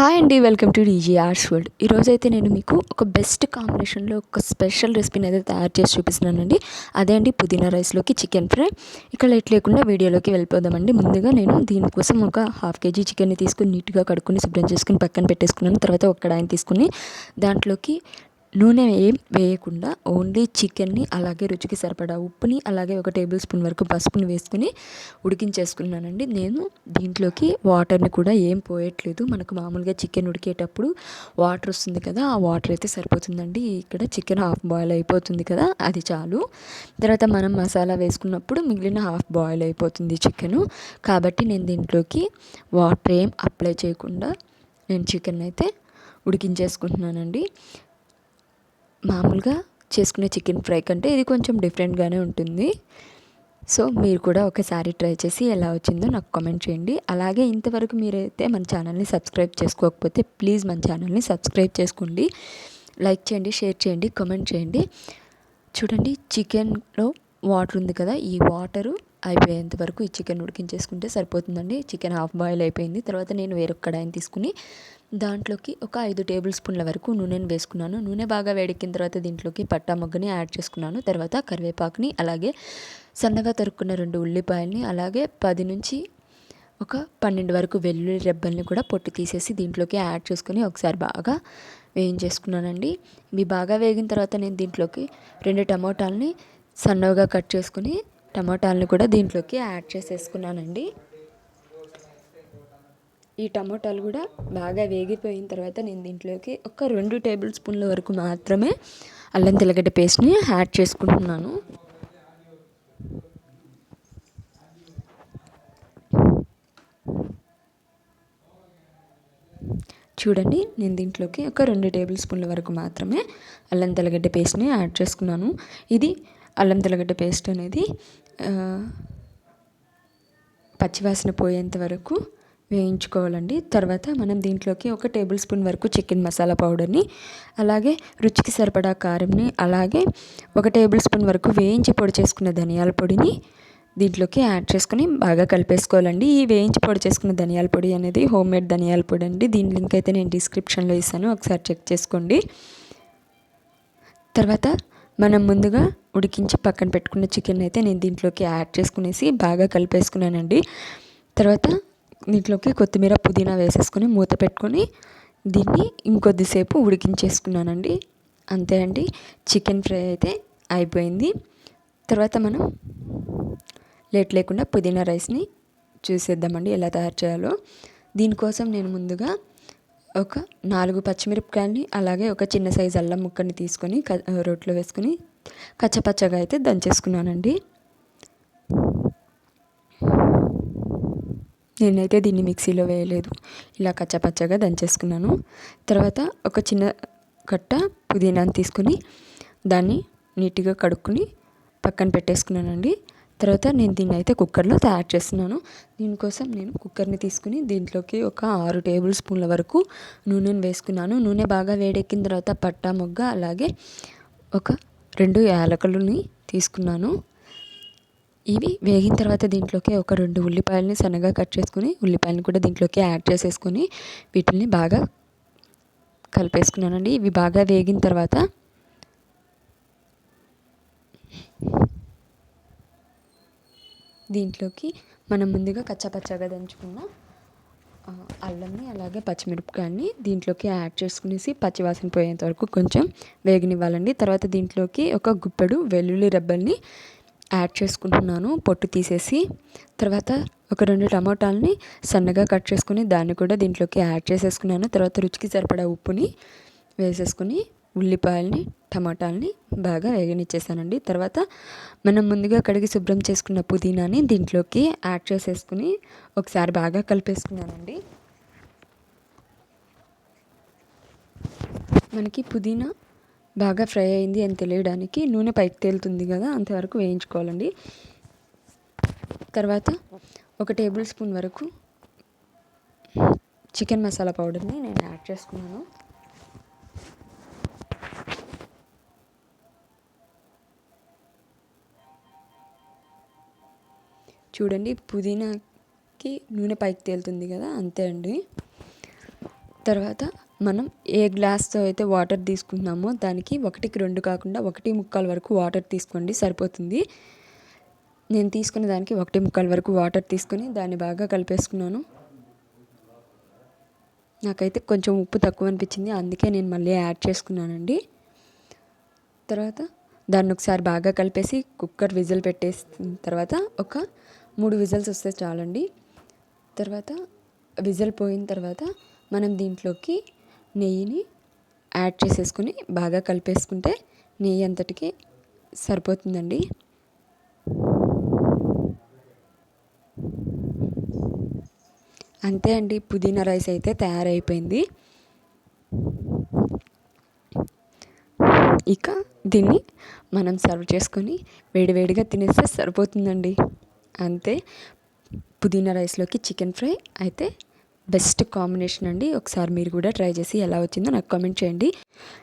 Hi అండి welcome to D G arts world ఈరోజైతే నేను మీకు ఒక బెస్ట్ కాంబినేషన్లో ఒక స్పెషల్ రెసిపీని అయితే తయారు చేసి చూపిస్తున్నానండి. అదే అండి పుదీనా రైస్లోకి చికెన్ ఫ్రై ఇక్కడ లేట్ లేకుండా వీడియోలోకి వెళ్ళిపోదామండి. ముందుగా నేను దీనికోసం ఒక హాఫ్ కేజీ చికెన్ని తీసుకుని నీట్గా కడుక్కొని శుభ్రం చేసుకుని పక్కన పెట్టేసుకున్నాను. తర్వాత ఒక కడాయిని తీసుకుని దాంట్లోకి నూనె ఏం వేయకుండా ఓన్లీ చికెన్ని అలాగే రుచికి సరిపడా ఉప్పుని అలాగే ఒక టేబుల్ స్పూన్ వరకు పసుపుని వేసుకుని ఉడికించేసుకున్నానండి. నేను దీంట్లోకి వాటర్ని కూడా ఏం పోయట్లేదు. మనకు మామూలుగా చికెన్ ఉడికేటప్పుడు వాటర్ వస్తుంది కదా ఆ వాటర్ అయితే సరిపోతుందండి. ఇక్కడ చికెన్ హాఫ్ బాయిల్ అయిపోతుంది కదా అది చాలు. తర్వాత మనం మసాలా వేసుకున్నప్పుడు మిగిలిన హాఫ్ బాయిల్ అయిపోతుంది చికెను. కాబట్టి నేను దీంట్లోకి వాటర్ ఏం అప్లై చేయకుండా నేను చికెన్ అయితే ఉడికించేసుకుంటున్నానండి. మామూలుగా చేసుకునే చికెన్ ఫ్రై కంటే ఇది కొంచెం డిఫరెంట్గానే ఉంటుంది. సో మీరు కూడా ఒకసారి ట్రై చేసి ఎలా వచ్చిందో నాకు కామెంట్ చేయండి. అలాగే ఇంతవరకు మీరైతే మన ఛానల్ని సబ్స్క్రైబ్ చేసుకోకపోతే ప్లీజ్ మన ఛానల్ని సబ్స్క్రైబ్ చేసుకోండి. లైక్ చేయండి షేర్ చేయండి కామెంట్ చేయండి. చూడండి చికెన్లో వాటర్ ఉంది కదా ఈ వాటరు అయిపోయేంత వరకు ఈ చికెన్ ఉడికించేసుకుంటే సరిపోతుందండి. చికెన్ హాఫ్ బాయిల్ అయిపోయింది. తర్వాత నేను వేరొక కడాయిని తీసుకుని దాంట్లోకి ఒక ఐదు టేబుల్ స్పూన్ల వరకు నూనెను వేసుకున్నాను. నూనె బాగా వేడెక్కిన తర్వాత దీంట్లోకి పట్టా మొగ్గని యాడ్ చేసుకున్నాను. తర్వాత కరివేపాకుని అలాగే సన్నగా తరుక్కున్న రెండు ఉల్లిపాయల్ని అలాగే పది నుంచి ఒక పన్నెండు వరకు వెల్లుల్లి రెబ్బల్ని కూడా పొట్టు తీసేసి దీంట్లోకి యాడ్ చేసుకొని ఒకసారి బాగా వేయించేసుకున్నానండి. ఇవి బాగా వేగిన తర్వాత నేను దీంట్లోకి రెండు టమోటాలని సన్నగా కట్ చేసుకుని టమోటాలని కూడా దీంట్లోకి యాడ్ చేసేసుకున్నానండి. ఈ టమోటాలు కూడా బాగా వేగిపోయిన తర్వాత నేను దీంట్లోకి ఒక రెండు టేబుల్ స్పూన్ల వరకు మాత్రమే అల్లం తెల్లగడ్డ పేస్ట్ని యాడ్ చేసుకుంటున్నాను. చూడండి నేను దీంట్లోకి ఒక రెండు టేబుల్ స్పూన్ల వరకు మాత్రమే అల్లం తెల్లగడ్డ పేస్ట్ని యాడ్ చేసుకున్నాను. ఇది అల్లం తెల్లగడ్డ పేస్ట్ అనేది పచ్చివాసన పోయేంత వరకు వేయించుకోవాలండి. తర్వాత మనం దీంట్లోకి ఒక టేబుల్ స్పూన్ వరకు చికెన్ మసాలా పౌడర్ని అలాగే రుచికి సరిపడా కారంని అలాగే ఒక టేబుల్ స్పూన్ వరకు వేయించి పొడి చేసుకున్న ధనియాల పొడిని దీంట్లోకి యాడ్ చేసుకుని బాగా కలిపేసుకోవాలండి. ఈ వేయించి పొడి చేసుకున్న ధనియాల పొడి అనేది హోమ్ మేడ్ ధనియాల పొడి అండి. దీని లింక్ అయితే నేను డిస్క్రిప్షన్లో ఇస్తాను ఒకసారి చెక్ చేసుకోండి. తర్వాత మనం ముందుగా ఉడికించి పక్కన పెట్టుకున్న చికెన్ అయితే నేను దీంట్లోకి యాడ్ చేసుకునేసి బాగా కలిపేసుకున్నానండి. తర్వాత దీంట్లోకి కొత్తిమీర పుదీనా వేసేసుకొని మూత పెట్టుకొని దీన్ని ఇంకొద్దిసేపు ఉడికించేసుకున్నానండి. అంతే అండి చికెన్ ఫ్రై అయితే అయిపోయింది. తర్వాత మనం లేట్ లేకుండా పుదీనా రైస్ని చూసేద్దామండి ఎలా తయారు చేయాలో. దీనికోసం నేను ముందుగా ఒక నాలుగు పచ్చిమిరపకాయలని అలాగే ఒక చిన్న సైజు అల్లం ముక్కని తీసుకొని రోట్లో వేసుకొని కచ్చపచ్చగా అయితే దంచేసుకున్నానండి. నేనైతే దీన్ని మిక్సీలో వేయలేదు. ఇలా కచ్చపచ్చగా దంచేసుకున్నాను. తర్వాత ఒక చిన్న కట్ట పుదీనాని తీసుకొని దాన్ని నీట్గా కడుక్కుని పక్కన పెట్టేసుకున్నానండి. తర్వాత నేను దీన్ని అయితే కుక్కర్లో తయారు చేస్తున్నాను. దీనికోసం నేను కుక్కర్ని తీసుకుని దీంట్లోకి ఒక ఆరు టేబుల్ స్పూన్ల వరకు నూనెను వేసుకున్నాను. నూనె బాగా వేడెక్కిన తర్వాత పట్టా మొగ్గ అలాగే ఒక రెండు యాలకులని తీసుకున్నాను. ఇవి వేగిన తర్వాత దీంట్లోకి ఒక రెండు ఉల్లిపాయలని సన్నగా కట్ చేసుకుని ఉల్లిపాయలను కూడా దీంట్లోకి యాడ్ చేసేసుకొని వీటిని బాగా కలిపేసుకున్నానండి. ఇవి బాగా వేగిన తర్వాత దీంట్లోకి మనం ముందుగా కచ్చాపచ్చాగా దంచుకున్న అల్లంని అలాగే పచ్చిమిరపకాయని దీంట్లోకి యాడ్ చేసుకునేసి పచ్చివాసన పోయేంత వరకు కొంచెం వేగనివ్వాలండి. తర్వాత దీంట్లోకి ఒక గుప్పెడు వెల్లుల్లి రెబ్బల్ని యాడ్ చేసుకుంటున్నాను పొట్టు తీసేసి. తర్వాత ఒక రెండు టమోటాలని సన్నగా కట్ చేసుకుని దాన్ని కూడా దీంట్లోకి యాడ్ చేసేసుకున్నాను. తర్వాత రుచికి సరిపడా ఉప్పుని వేసేసుకుని ఉల్లిపాయల్ని టమాటాలని బాగా వేగనిచ్చేసానండి. తర్వాత మనం ముందుగా కడిగి శుభ్రం చేసుకున్న పుదీనాని దీంట్లోకి యాడ్ చేసేసుకుని ఒకసారి బాగా కలిపేసుకున్నానండి. మనకి పుదీనా బాగా ఫ్రై అయింది అని తెలియడానికి నూనె పైకి తేలుతుంది కదా అంతవరకు వేయించుకోవాలండి. తర్వాత ఒక టేబుల్ స్పూన్ వరకు చికెన్ మసాలా పౌడర్ని నేను యాడ్ చేసుకున్నాను. చూడండి పుదీనాకి నూనె పైకి తేలుతుంది కదా అంతే అండి. తర్వాత మనం ఏ గ్లాస్తో అయితే వాటర్ తీసుకుంటున్నామో దానికి ఒకటికి రెండు కాకుండా ఒకటి ముక్కాల వరకు వాటర్ తీసుకోండి సరిపోతుంది. నేను తీసుకున్న దానికి ఒకటి ముక్కాల వరకు వాటర్ తీసుకొని దాన్ని బాగా కలిపేసుకున్నాను. నాకైతే కొంచెం ఉప్పు తక్కువ అనిపించింది అందుకే నేను మళ్ళీ యాడ్ చేసుకున్నానండి. తర్వాత దాన్ని ఒకసారి బాగా కలిపేసి కుక్కర్ విజిల్ పెట్టేసిన తర్వాత ఒక మూడు విజిల్స్ వస్తే చాలండి. తర్వాత విజిల్ పోయిన తర్వాత మనం దీంట్లోకి నెయ్యిని యాడ్ చేసేసుకుని బాగా కలిపేసుకుంటే నెయ్యి అంతటికి సరిపోతుందండి. అంతే అండి పుదీనా రైస్ అయితే తయారైపోయింది. ఇక దీన్ని మనం సర్వ్ చేసుకొని వేడివేడిగా తినేస్తే సరిపోతుందండి. అంతే. పుదీనా రైస్లోకి చికెన్ ఫ్రై అయితే బెస్ట్ కాంబినేషన్ అండి. ఒకసారి మీరు కూడా ట్రై చేసి ఎలా వచ్చిందో నాకు కామెంట్ చేయండి.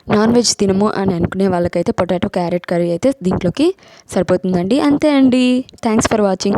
నాన్ వెజ్ తినము అని అనుకునే వాళ్ళకైతే పొటాటో క్యారెట్ కర్రీ అయితే దీంట్లోకి సరిపోతుందండి. అంతే అండి. Thanks for watching.